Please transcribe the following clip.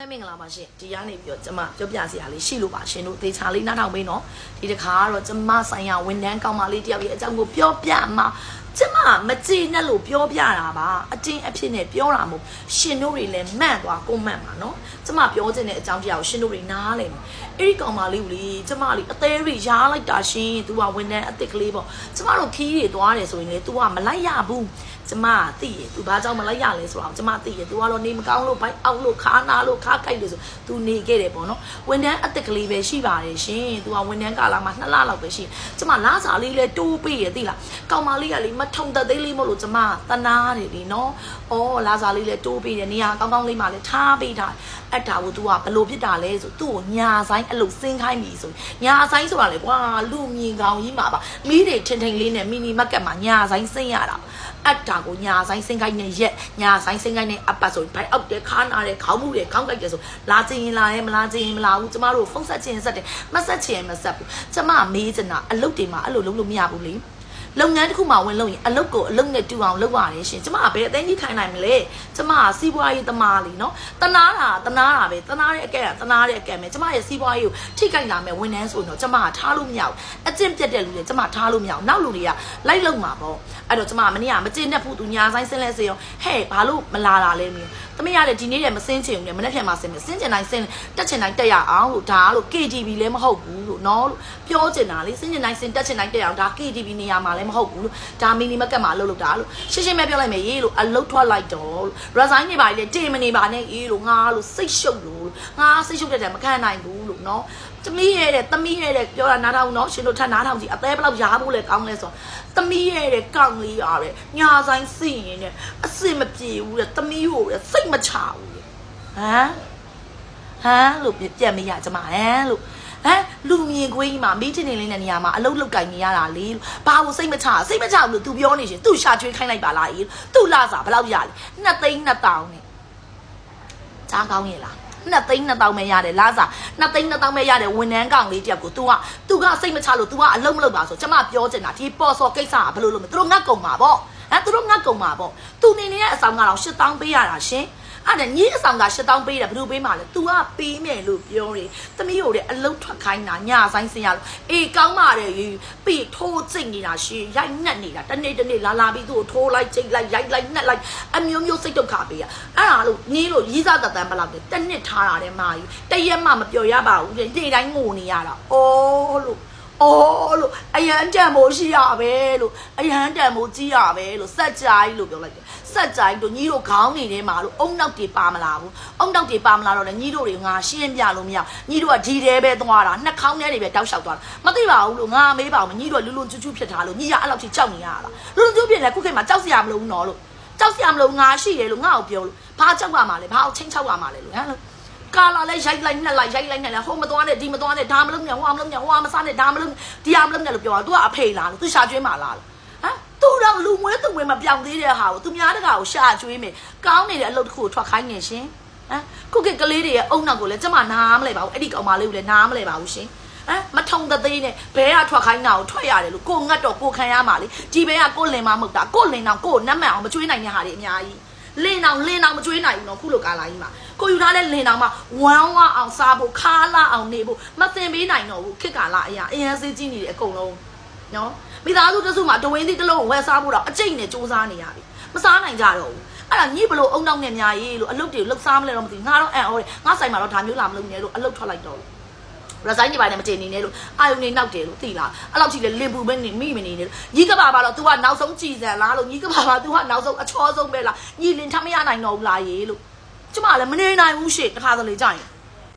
မင်္ဂလာပါရှင်ဒီကနေပြီးတော့ကျမပြောပြစရာလေးရှိလို့ပါရှင်တို့သေချာလေးနားထောင်ပေးနော်ဒီတစ်ခါကတော့ကျမဆိုင်ရာဝန်ထမ်းကောင်းမလေးတယောက်ရဲ့အကြောင်းကိုပြောပြမှာ ကျမမကြည်နဲ့လို့ပြောပြတာပါအတင်းအဖြစ်နဲ့ပြောတာမဟုတ်ရှင်တို့တွေလည်းမှန်သွားကိုမှန်ပါနော်ကျမပြောချင်တဲ့အကြောင်းတရားကိုရှင်တို့တွေနားလည်မယ်အဲ့ဒီကောင်မလေးကိုလေကျမလေးအသေးတွေရားလိုက်တာရှင် तू ကဝန်ထမ်းအစ်စ်ကလေးပေါ့ကျမတို့ခီးတွေသွားတယ်ဆိုရင်လေ तू ကမလိုက်ရဘူးကျမကသိရ तू ဘာကြောင့်မလိုက်ရလဲဆိုတော့ကျမသိရ तू ကတော့နေမကောင်းလို့ဘိုက်အောက်လို့ခါနာလို့ခါကြိုက်လို့ဆို तू နေခဲ့တယ်ပေါ့နော်ဝန်ထမ်းအစ်စ်ကလေးပဲရှိပါတယ်ရှင် तू ကဝန်ထမ်းကာလမှာ2လလောက်ပဲရှိကျမလားစာလေးလဲတိုးပေးရသိလားကောင်မလေးကလေမ ထုံတသေးလေးမဟုတ်လို့ကျမတနာတယ်လीနော်အော်လားစာလေးလဲတိုးပေးတယ်နေရာကောင်းကောင်းလေးမှလဲထားပေးထားအဲ့ဒါကို तू ကဘလို့ဖြစ်တာလဲဆိုသူ့ကိုညာဆိုင်အဲ့လိုစင်းခိုင်းပြီဆိုညာဆိုင်ဆိုတာလေကွာလူမြင်ကောင်ကြီးမှာပါမီးတွေထင်ထင်လေးနဲ့မီနီမက်ကတ်မှာညာဆိုင်စင်းရတာအတ္တာကိုညာဆိုင်စင်ကိုင်းနဲ့ရက်ညာဆိုင်စင်ကိုင်းနဲ့အပတ်ဆိုဘိုက်အောက်တဲ့ခါနာတဲ့ခေါင်းမှုတွေခေါင်းကိုက်တယ်ဆိုလာချင်ရင်လာရဲမလာချင်ရင်မလာဘူးကျမတို့ဖုန်းဆက်ချင်ဆက်တယ်မဆက်ချင်မဆက်ဘူးကျမမေးချင်တာအလုပ်တွေမှာအဲ့လိုလုပ်လို့မရဘူးလေ လုပ်ငန်းတစ်ခုမှဝင်လို့ရင်အလုပ်ကိုအလုပ်နဲ့တူအောင်လုပ်ရတယ်ရှင်ကျမကဘယ်အသိကြီးခိုင်းနိုင်မလဲကျမကစီးပွားရေးသမားလीနော်တနာတာတနာတာပဲတနာတဲ့အကဲကတနာတဲ့အကဲပဲကျမရဲ့စီးပွားရေးကိုထိခိုက်လာမယ်ဝန်ထမ်းဆိုရင်တော့ကျမကထားလို့မရဘူးအကျင့်ပြတ်တဲ့လူတွေကျမထားလို့မရဘူးနောက်လူတွေကလိုက်လုံမှာပေါ့အဲ့တော့ကျမမနေ့ကမကျင့်တတ်ဘူးသူညာဆိုင်ဆင်းလဲစေရောဟဲ့ဘာလို့မလာတာလဲမင်းတမရတဲ့ဒီနေ့လည်းမစင်းချင်ဘူးလေမနေ့ဖြန်မှဆင်းမယ်စင်းချင်တိုင်းဆင်းတက်ချင်တိုင်းတက်ရအောင်လို့ဒါလို့ KTV လည်းမဟုတ်ဘူးလို့နော်လို့ပြောချင်တာလေစင်းချင်တိုင်းဆင်းတက်ချင်တိုင်းတက်အောင်ဒါ KTV နေရာမှာလည်းမဟုတ်ဘူးလို့ဒါမီနီမကတ်မှာအလုပ်လုပ်တာလို့ရှင်းရှင်းပဲပြောလိုက်မယ်ရေးလို့အလုပ်ထွက်လိုက်တော့လို့ရဇိုင်းနေပါလေတင်မနေပါနဲ့ရေးလို့ငါလို့စိတ်ရှုပ်လို့ငါစိတ်ရှုပ်တဲ့တိုင်မခံနိုင်ဘူးလို့နော်သမီးရဲ့တဲ့သမီးရဲ့တဲ့ပြောတာနားထောင်နော်ရှင်တို့ထပ်နားထောင်ကြည့်အသေးဘလောက်ရားဖို့လဲကောင်းလဲဆိုသမီးရဲ့တဲ့ကောင်းလေးရတဲ့ညာဆိုင်စီရင်တဲ့အစင်မပြေဘူးတဲ့သမီးကိုတဲ့စိတ်မချဘူးတဲ့ဟမ်ဟမ်လို့ပြက်မရကျမဟမ်လို့ ဟမ်လူမြင်ခွေးကြီးမှာမိထင်နေလေးတဲ့နေရာမှာအလုတ်လုတ်ကင်နေရတာလေဘာလို့စိတ်မချစိတ်မချဘူးလို့ तू ပြောနေရှင် तू ရှာချွေးခိုင်းလိုက်ပါလားအေး तू လာစားဘယ်လောက်ရလဲနှစ်သိန်းနှစ်တောင်းနဲ့ကြားကောင်းရဲ့လားနှစ်သိန်းနှစ်တောင်းပဲရတယ်လာစားနှစ်သိန်းနှစ်တောင်းပဲရတယ်ဝန်ထမ်းကောင်လေးတယောက်ကို तू က तू ကစိတ်မချလို့ तू ကအလုံးမလုပ်ပါဆိုကျမပြောချင်တာဒီပေါ်စော်ကိစ္စကဘယ်လိုလုပ်မလဲသူတို့ငတ်ကုန်မှာပေါ့ဟမ်သူတို့ငတ်ကုန်မှာပေါ့ तू နေနေတဲ့အဆောင်ကတော့8000ပေးရတာရှင် အဲ့ဒါညီအဆောင်က8000ပေးတယ်ဘယ်လိုပေးမှလဲ तू ကပေးမယ်လို့ပြောတယ်သမီးတို့တဲ့အလုတ်ထွက်ခိုင်းတာညဆိုင်စင်ရလို့အေးကောင်းပါတယ်ရေပြီးထိုးကျိတ်နေတာရှင်ရိုက်နှက်နေတာတနေ့တနေ့လာလာပြီးသူ့ကိုထိုးလိုက်ကျိတ်လိုက်ရိုက်လိုက်နှက်လိုက်အမျိုးမျိုးစိတ်ဒုက္ခပေးရအဲ့ဒါလို့ညီလို့ရီးစားတတန်းဘလောက်လဲတစ်နှစ်ထားတာတဲ့မာကြီးတရက်မှမပြောရပါဘူးတဲ့နေ့တိုင်းငိုနေရတာအော်လို့ အော်လို့အရန်တန်မိုးရှိရပဲလို့အရန်တန်မိုးကြီးရပဲလို့စက်ကြိုင်းလို့ပြောလိုက်တယ်စက်ကြိုင်းတို့ညီတို့ခေါင်းနေထဲမှာလို့အုံနောက်တွေပါမလာဘူးအုံနောက်တွေပါမလာတော့လေညီတို့တွေငါရှင်းပြလို့မရညီတို့ကဒီတဲပဲသွားတာနှစ်ခေါင်းထဲတွေပဲတောက်လျှောက်သွားတာမသိပါဘူးလို့ငါမေးပါဘူးညီတို့ကလူလူချူချူဖြစ်ထားလို့ညီရအဲ့လောက်ထိကြောက်နေရတာလူလူချူဖြစ်နေခုခေတ်မှာကြောက်စရာမလိုဘူးနော်လို့ကြောက်စရာမလိုငါရှိတယ်လို့ငါ့ကိုပြောလို့ဘာကြောက်ရမှာလဲဘာအောင်ချင်းချောက်ရမှာလဲလို့ဟမ်လို့ ကာလာလဲရိုက်လိုက်နှက်လိုက်ရိုက်လိုက်နှက်လိုက်ဟိုမသွားနဲ့ဒီမသွားနဲ့ဒါမလုပ်နဲ့ဟိုမလုပ်နဲ့ဟိုမစားနဲ့ဒါမလုပ်ဒီအမလုပ်နဲ့လို့ပြောတာ तू ကအဖေလားလို့ तू ရှာကျွေးမှာလားလို့ဟမ်သူတော့လူမွေးသူမွေးမပြောင်းသေးတဲ့ဟာကိုသူများတကာကိုရှာကျွေးမယ်ကောင်းနေတဲ့အလုပ်တစ်ခုကိုထွက်ခိုင်းနေရှင်ဟမ်ခုကကလေးတွေရဲ့အုံနောက်ကိုလည်းကျမနားမလဲပါဘူးအဲ့ဒီကောင်မလေးကိုလည်းနားမလဲပါဘူးရှင်ဟမ်မထုံတသေးနဲ့ဘဲကထွက်ခိုင်းတာကိုထွက်ရတယ်လို့ကိုငတ်တော့ကိုခံရမှာလေဒီဘဲကကိုလင်မမဟုတ်တာကိုလင်တော့ကိုနတ်မှန်အောင်မကျွေးနိုင်တဲ့ဟာတွေအများကြီးလင်းအောင်လင်းအောင်မကျွေးနိုင်ဘူးနော်ခုလိုကာလာကြီးမှာ ကိုယူထားတဲ့လင်းအောင်မှာဝမ်းဝအောင်စားဖို့ခါလာအောင်နေဖို့မသင်ပေးနိုင်တော့ဘူးခစ်ကာလာအရာအရင်စေးကြည့်နေတယ်အကုန်လုံးနော်မိသားစုတစုမှာတဝင်းသီးတစ်လုံးဝယ်စားဖို့တော့အကျိတ်နဲ့စူးစမ်းနေရပြီမစားနိုင်ကြတော့ဘူးအဲ့ဒါညိဘလို့အုံနောက်နဲ့များရေးလို့အလုတ်တွေလှုပ်စားမလဲတော့မသိဘူးငါတော့အန်အော်တယ်ငါဆိုင်မှာတော့ဒါမျိုးလာမလုပ်နဲ့လို့အလုတ်ထွက်လိုက်တော့လို့ရဆိုင်ကြီးပိုင်းနဲ့မတင်နေနဲ့လို့အာယုန်နေနောက်တယ်လို့သိလားအဲ့လောက်ကြီးလေလင်ပူပဲနေမိမနေနဲ့လို့ညီကဘာပါတော့ तू ကနောက်ဆုံးကြည်စံလားလို့ညီကဘာပါ तू ကနောက်ဆုံးအချောဆုံးပဲလားညီလင်ထမရနိုင်တော့ဘူးလားရေလို့ ကျမလည်းမနေနိုင်ဘူးရှေ့တစ်ခါတလေကြာရင်